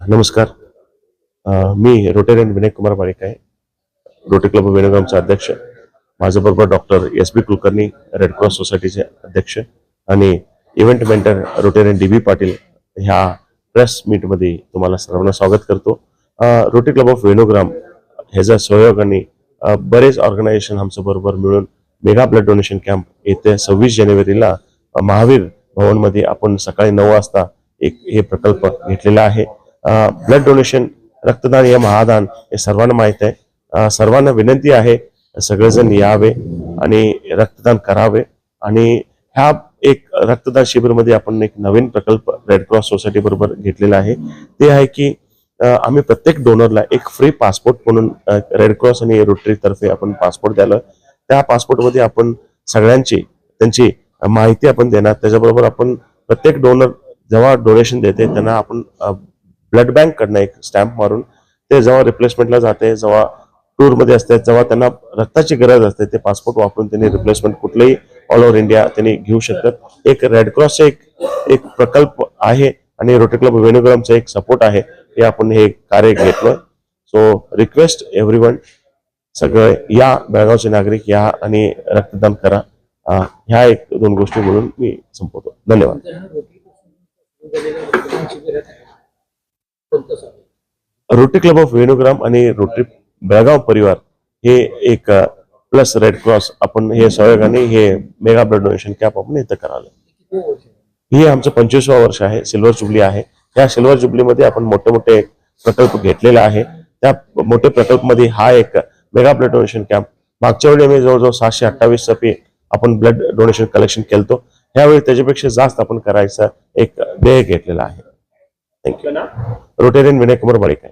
नमस्कार. मी रोटेरियन विनय कुमार बाळिक आहे. रोटरी क्लब ऑफ वेणुगामचे अध्यक्ष. माझ्याबरोबर doctor S B Kulkarni red cross सोसायटीचे अध्यक्ष आणि event mentor Rotarian D B Patil ह्या प्रेस मीटमध्ये तुम्हाला सर्वांना स्वागत करतो. रोटरी क्लब ऑफ वेणुग्राम ह्याचा सहयोगाने बरेच ऑर्गनायझेशन आमच्या बरोबर मिळून मेगा ब्लड डोनेशन कॅम्प येत्या सव्वीस जानेवारीला महावीर भवनमध्ये आपण सकाळी नऊ वाजता एक हे प्रकल्प घेतलेला आहे. ब्लड डोनेशन रक्तदान या महादान हे सर्वांना माहीत आहे. सर्वांना विनंती आहे सगळेजण यावे आणि रक्तदान करावे. आणि ह्या एक रक्तदान शिबिरमध्ये आपण एक नवीन प्रकल्प रेड क्रॉस सोसायटी बरोबर घेतलेला आहे. ते आहे की आम्ही प्रत्येक डोनरला एक फ्री पासपोर्ट म्हणून रेड क्रॉस आणि रोटरी तर्फे आपण पासपोर्ट द्यायला त्या पासपोर्टमध्ये आपण सगळ्यांची त्यांची माहिती आपण देणार. त्याच्याबरोबर आपण प्रत्येक डोनर जेव्हा डोनेशन देते त्यांना आपण ब्लड बँक कडनं एक स्टॅम्प मारून ते जेव्हा रिप्लेसमेंटला जाते जेव्हा टूरमध्ये असते जेव्हा त्यांना रक्ताची गरज असते. ते पासपोर्ट वापरून त्यांनी रिप्लेसमेंट कुठलेही ऑल ओव्हर इंडिया त्यांनी घेऊ शकतात. एक रेड क्रॉसचा एक एक प्रकल्प आहे आणि रोटरी क्लब वेणुग्रामचा एक सपोर्ट आहे. हे आपण हे कार्य घेतलं. सो रिक्वेस्ट एव्हरी वन सगळे या बेळगावचे नागरिक या आणि रक्तदान करा. ह्या एक दोन गोष्टी म्हणून मी संपवतो. धन्यवाद. रोटरी क्लब ऑफ वेणुग्राम आणि रोटरी बेळगाव परिवार हे एक प्लस रेड क्रॉस आपण हे सहयोगाने हे मेगा ब्लड डोनेशन कॅम्प आपण इथं करावं हे आमचं पंचवीसवा वर्ष आहे सिल्वर जुबली आहे. या सिल्वर जुबलीमध्ये आपण मोठे मोठे प्रकल्प घेतलेले आहे. त्या मोठे प्रकल्पमध्ये हा एक मेगा ब्लड डोनेशन कॅम्प मागच्या वेळी आम्ही जवळजवळ सहाशे अठ्ठावीस सपी आपण ब्लड डोनेशन कलेक्शन केलतो. ह्यावेळी त्याच्यापेक्षा जास्त आपण करायचा एक ध्येय घेतलेला आहे. Thank you Rotarian Vinay Kumar Balik